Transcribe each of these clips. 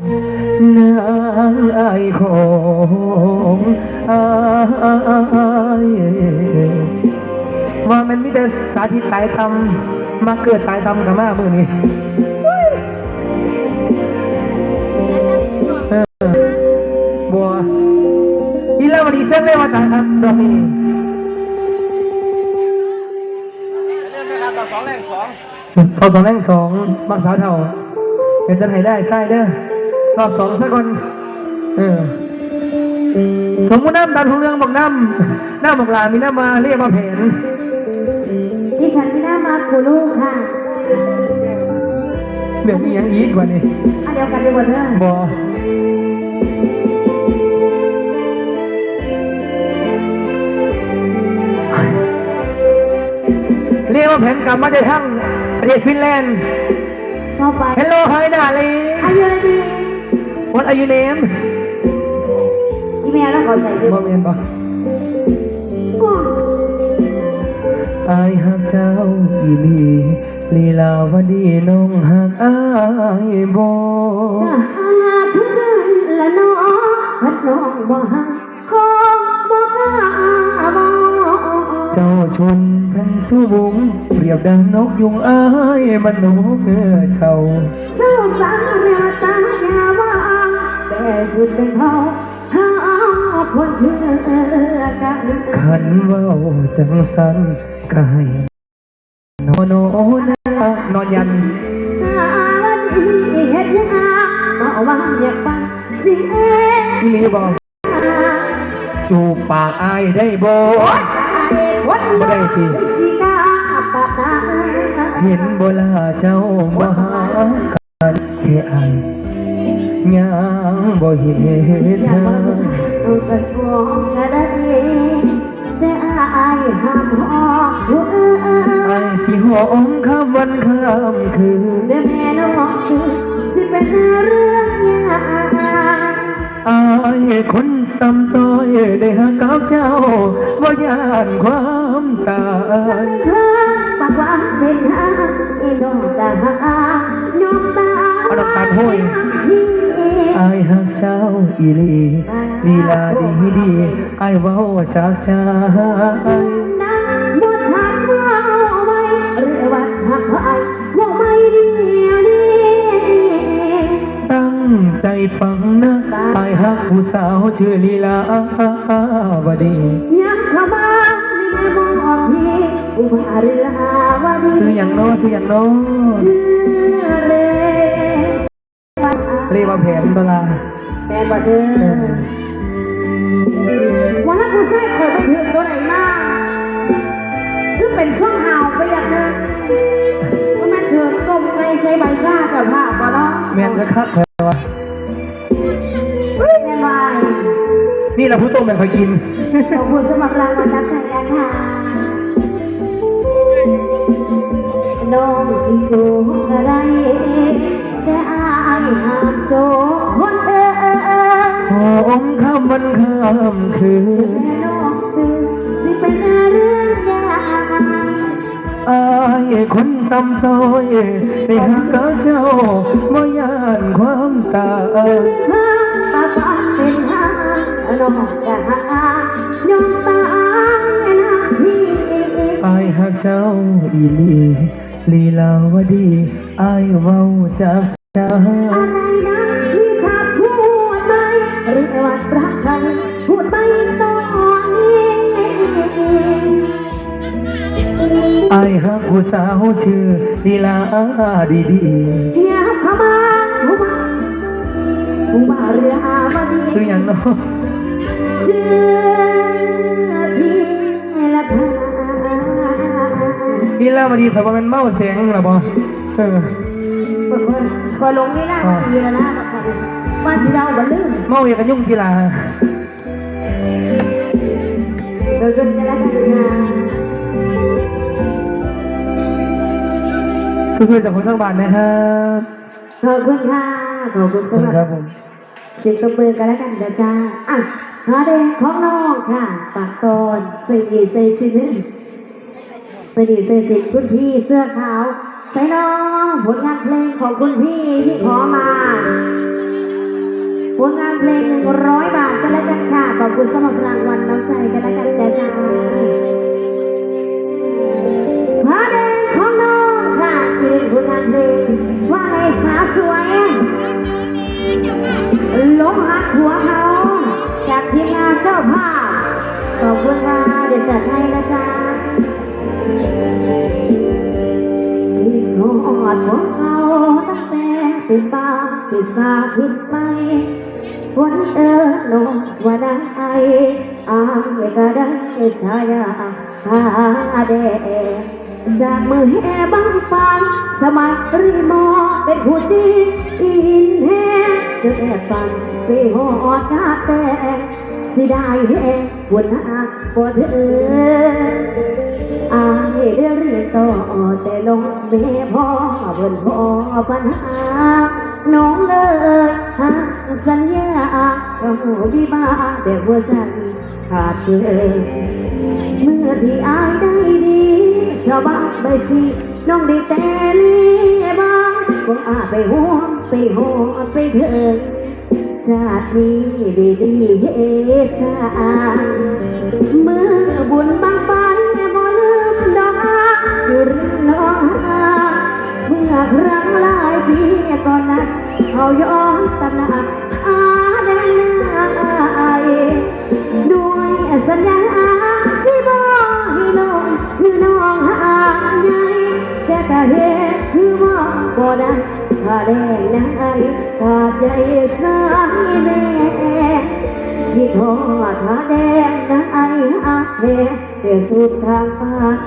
นางไอายของอายว่ามันมีแต่สาธิตตายตำมาเกิดตายตำกับมามือนี้เออบัวอีแล้ววันนี้เส้นไม่ว่าจะทำดอกนี้เริ่มนะครับต่อสองแรงสองเอาสองแรงสองมักสาวเท่าเดี๋ยวจะให้ได้ใช่เด้อ รอบสองสักคนเออสมมุติน้ำดันของเรื่องบอกน้ำน้ำบอกลามีน้ำมาเรียกมาแผนดิฉันไม่น่ามากูลูกค่ะเดี๋ยวมีหยังอีกกว่านี้อันเดียวกันไปหมดเลยบอเรียกว่าแผนกลับมาจากทั้งประเทศฟินแลนด์เข้าไป Hello hi darling อายุอะไรดี What are your name อีเมลแล้วเขาใส่ด้วยบอเมียนบอโอ้อายหักเจ้าอีหลีลีลาวดีน้องหักอายบอถ้าหากเพื่อนละน้องพัดน้องบ่หักคงบ่กล้าบอกเจ้าชนทั้งสูงเปรียบดังนกยุงอายมันนกเนื้อเจ้าเศร้าสาเรียตาอย่าว่าง สุดเป็นเขาหาคนเพื่อกันขันเว่าจังสันกายนอนนอนอนยันวันนี้เฮ็ดยังมาว่าอยากฟังเสียงอีหลีบอกจูบปากอายได้บ่บ่ได้สิเห็นบ่ลาเจ้าบ่หา เห็นอย่าเธบ่อเอาแต่ฟองกะได้แต่อายห้ามหอกหัวเอ้ยไอ้สิหอมข้ามวันข้ามคืนเดี๋ยวแม่น้องคือสิเป็นเรื่องยากอายคนตำต้อยได้หากับเจ้าว่าย่านความตายเธอปากหวาเป็นหาอ้น้องตาน้องตาเอาดอกตาลห้อย อายหักเจ้าอีหลีลีลาดีดีอายเว้าจากใจนะบ่ชัดว่าเอาไว้หรือว่าหักไอ้ว่าไม่ดีนี่ตั้งใจฟังนะอายหักผู้สาวชื่อลีลาวดียังเข้ามามีแม่บอกพี่อุบาเรือหาวดีซื้ออย่างโน้ซื้ออย่างโน้ชื่อเลย เรียกว่าแผนตลาแม่บอกเด้อวันนั้นกูใช้เคยไปถึงตัวไหนมาคือเป็นช่วงหาวไปอย่างนึงว่าแม่เถือกต้มไก่ใช้ใบชากับผ้าบ่เนาะแมนจะคักเลยวะแม่วายนี่เราผู้ต้มแบบคอยกิน ขอบคุณสำหรับรางวัลน้ำใจนะคะน้องสิจูอะไรแต่อายห้าม โจคนเอ่ยหอมข้ามวันข้ามคืนแม่น้องตื่นสิเป็นเรื่องยากอายคนตำต้อยได้หากับเจ้าบ่ยานความตายปาปาเป็นหาน้องจะหาน้องตาแม่นาพี่อายหักเจ้าอีลีลีลาวดีอายเว้าจากใจ สาวชื่อลีลาดีดีอย่าเข้ามาผู้มาผู้มาเรืออาวดีซื้ออย่างเน้อเชื่อพี่ละพาลีลาวดีแต่ว่ามันเมาเสียงหรอบ่เออก็ลงนี่ละดีแล้วนะว่าที่เราบันลืมเมาอย่างกันยุ่งกีฬาโดยกันแล้วกันนะ เพื่อนจากคนทั้งบ้านนะครับขอบคุณค่ะ ขอบคุณสำหรับเสิ่งตบมือกันแล้วกันเดี๋ยวจ้าอะฮาเดงของน้องค่ะปากตอนสี่สี่สิบสี่สี่สิบคุณพี่เสื้อขาวใส่น้องผลงานเพลงของคุณพี่ที่ขอมาผลงานเพลงหนึ่งร้อยบาทกันแล้วกันค่ะ ขอบคุณสำหรับรางวัลน้ำใจกันแล้วกันเดี๋ยวจ้า บ้าเป็นสาผิดไปวันเออลงว่าได้อายก็ได้ชายาหาแดจากมือแห่บังไฟสมัยรีมอเป็นผู้จีอินแห่จะแอบฟังไปหอดกาแต่สิได้แห่หัวหน้าปวดเอออายได้เรียนต่อแต่ลงเมพ่อเบิ่นพ่อปัญหา น้องเลยหาสัญญาเราดีบ้าแต่หัวใจขาดเลยเมื่อที่อายได้ดีชาวบ้านใบสีน้องได้แต่เลี้บ้างก็อาไปห่วงไปหอดไปเถิงชาตินี้ดีดีเฮชาเมื่อบุญบาง มื่อครั้งหลายปีก่อนนั้นเขายอนตำหนักอาแดงนายด้วยสัญญาที่บ่ให้น้องคือน้องหางใหญ่แต่ก็เหตุคือว่าบ่ได้ถ้าแดงนายถ้าใจสายแน่ที่ทอดผ้าแดงนะไอ้อาเพแต่สุดทางฝัน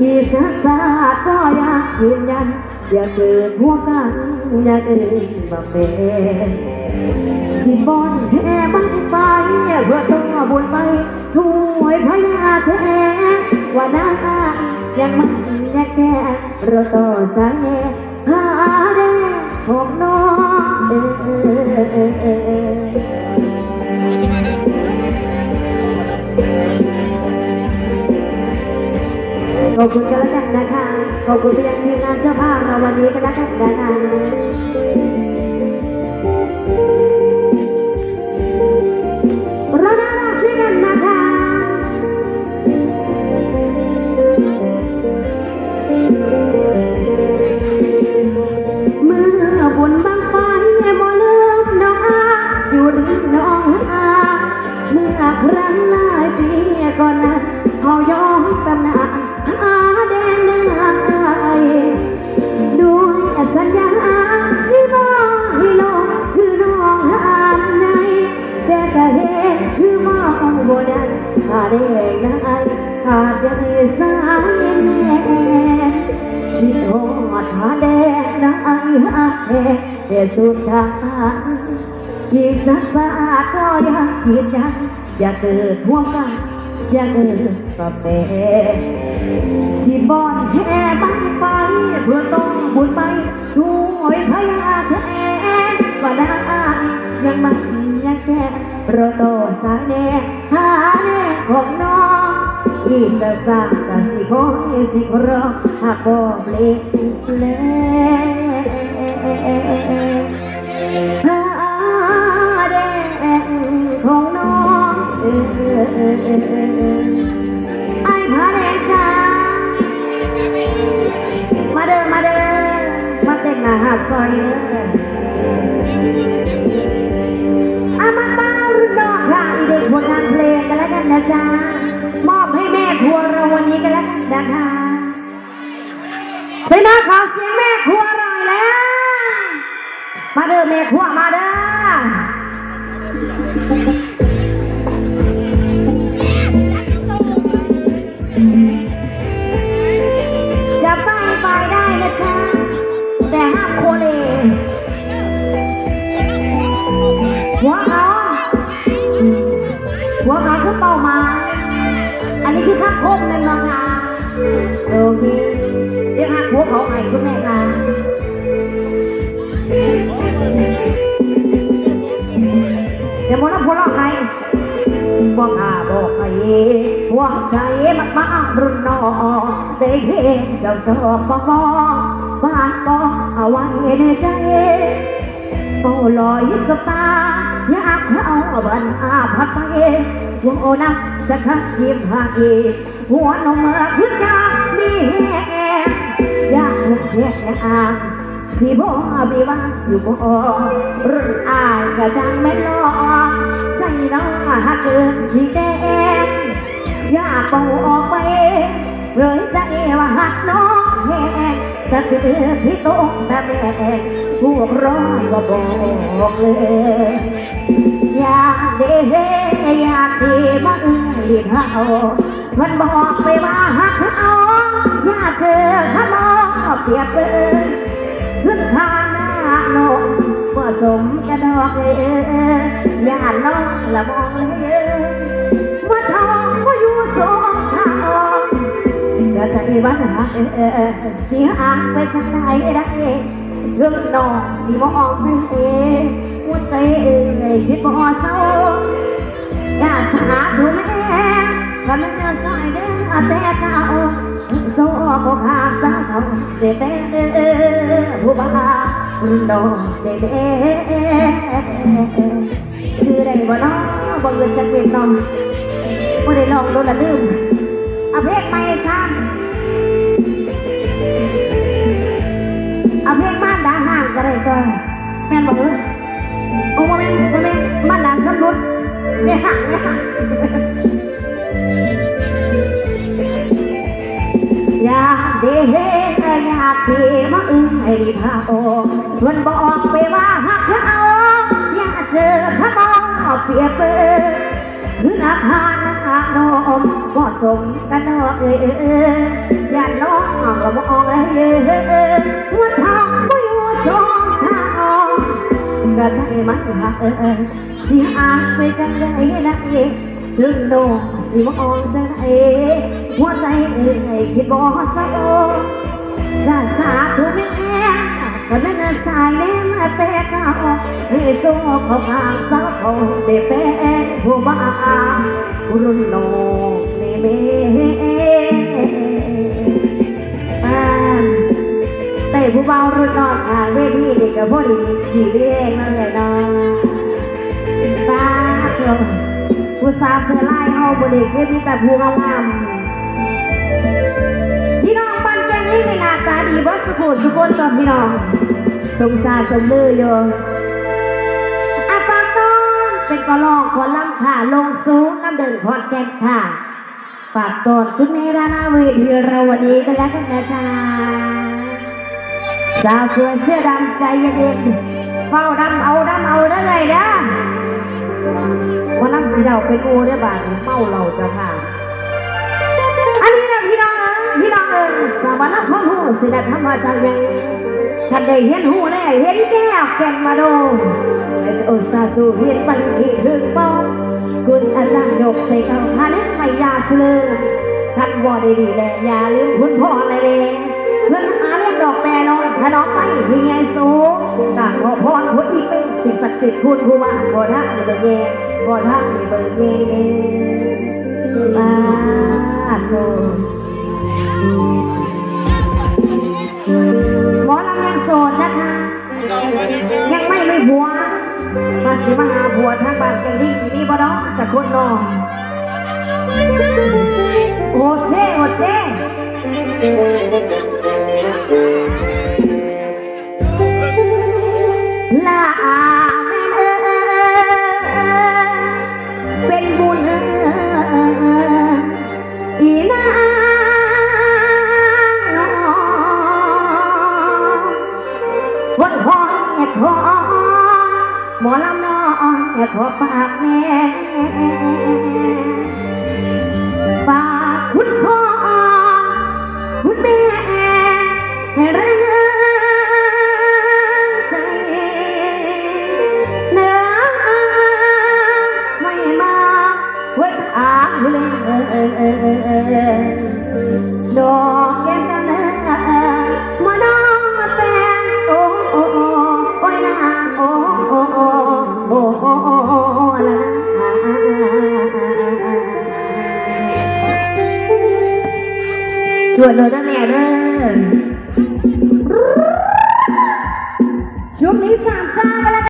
อีกสักสาก็อยากยืนยัน อย่าเกิดหัวกันอย่าเดินมาเป็นสิบอนแค่บังไปเพื่อต้อบุญไปถวยพญาแท้ว่าน้ายังมันยังแก่เราต่อสายหาแดงของน้องเออเออเออเออ ขอบคุณกันแล้วกันนะคะ ขอบคุณที่ยังทีมงานเจ้าภาพเราวันนี้กันแล้วกันนะคะ หาแดงนายขาดใจสายแน่ที่ทอดผ้าแดงนะไอ้ฮักแท้แต่สุดท้ายอีกสักสาก็ยากคิดยันอย่าเกิดห่วงกันอย่าเกิดกับแม่สิบอนแค่บังไปเพื่อต้อง สร้างกันสิขอสิรอหากบ่เปลี่ยนแปลงพระแดงของน้องเออไอ้พระแดงจ้ามาเด้อมาเด้อมาเต้นหน้าหาดซอยเด้ออามาบ้ารุ่นน้องค่ะอีเด็กผลงานเพลงกันแล้วกันนะจ๊ะ นี้กันแล้วกันนะคะใช่นะขอเสียงแม่ครัวหน่อยแล้ว มาเด้อแม่ครัวมาเด้อ ว่าใจมันมารุ่นนองได้เห็นเจ้าจอบมองมองบ้านมองเอาไว้ในใจโอ้ลอยสตาอยากเอาบันอาพัดไปหัวโอนักจะขัดยิ้มหาอีหัวนมเมื่อคือจากมีแหงอยากเพียงอ่างสิบ่มีว่าอยู่บ่รุ่นอายกระจังไม่ลอใจน้องหักเกินที่แดง อยากบอกออกไปเลยใจว่าหักน้องแหงจะคือพี่โตงแต่แม่พวกร้อยก็บอกเลยอยากเด้อยากดีมาอึ้งดีเท่ามันบอกไปว่าหักเอาอยากเจอข้ามอเปียบเลยขึ้นทางหน้าโนมว่าสมกระดอกเลยอยากน้องละมอ มีวันหักเสียอ่างไปทางไหนได้เรื่องนองสิมองไม่เองหัวใจเอ่ยคิดบ่เศร้าอยากหาดูแม่ก็ไม่เจอสายเด้อแต่เก่าโซ่ก็ขาดสาวเท่าเด็แต่เด้อผู้บ้าดอกเด็เด้คือได้บ่น้องบ่เงินจะเป็นน้องบ่ได้ลองโดนละลืมเอาเพลงใหม่ค่าเเนี่ยค่ะเนี่ยค่ะอยากดีเด้อยากที่มาอึ้งให้พาออกมันบอกไปว่าหักเอาอยากเจอขมอกเปียบเปรคืออาคารนาโนมก็สมกันนอกเอออย่าน้องก็มองเลยว่าทางไม่อยู่สอ ก็ใจมันหักเออเสียอาไปจังได้ได้ลึงโดสิมองจังไดหัวใจเอ่ยคิดบ่เศร้าราสาถูกแม่ก็นั่นสายแน่มาแต่เก่าให้สู้เขาทางสาวเขาได้แป้งผู้บ้ารุ่นน้องนี่เม่ ผู้เบารุ่นน้องทางเวทีนี่ก็พอดีขี่เรียงนั่นแหละเนาะตาเถอผู้สาวเสื้อลายเฮาบ่ได้คือมีแต่ผู้งามๆพี่น้องบ้านแกงนี่มีหน้าตาดีบ่สุขุสุคนกับพี่น้องสงสารสมมืออยู่อาปากต้อนเป็นกอลองขอลำค่ะลงสูงน้ำเดินพอดแกงค่ะฝากตอนคุณในรานาเวทีเราวันนี้กันแล้วกันนะจ๊ะ สาวสวยเสื้อดำใจเย็นๆเฝ้าดำเอาดำเอาได้ไงเด้อวันนั้นสิเราไปกูได้อบาดเมาเราจะค่ะอันนี้นะพี่น้องเอ๋ยพี่น้องเอ๋ยสวรรค์พงหูสิได้ธรรมจังยังฉันได้เห็นหูแน่เห็นแก้วแก่นมาโดไอ้โอซาสูเห็นปันที่ถึงป้องคุณอาจารย์ยกใส่เก้าท่านไม่ยากเสือท่านบ่ได้ดีแลอย่าลืมคุณพ่ออะไรเลยเพื่อน ดอกแต่นอนถนอมไปที่ไงสูงต่างขอพรหัวอีเป็นสิ่งศักดิ์สิทธิ์คุณผู้ว่าขอท่าในเบอร์เย่ขอท่าในเบอร์เย่มาโตหมอลำยังโสดนะคะยังไม่ไม่ผัวมาสิมาหาผัวทางบ้านกันที่นี่บ่เนาะจะคนนอน ดอกแก้มกันมาน้องมาแฟนโอ้โอ้โอ้โอ้ยนะโอ้โอ้โอ้โอ้โอ้โอ้ละนะด่วนเลยนะ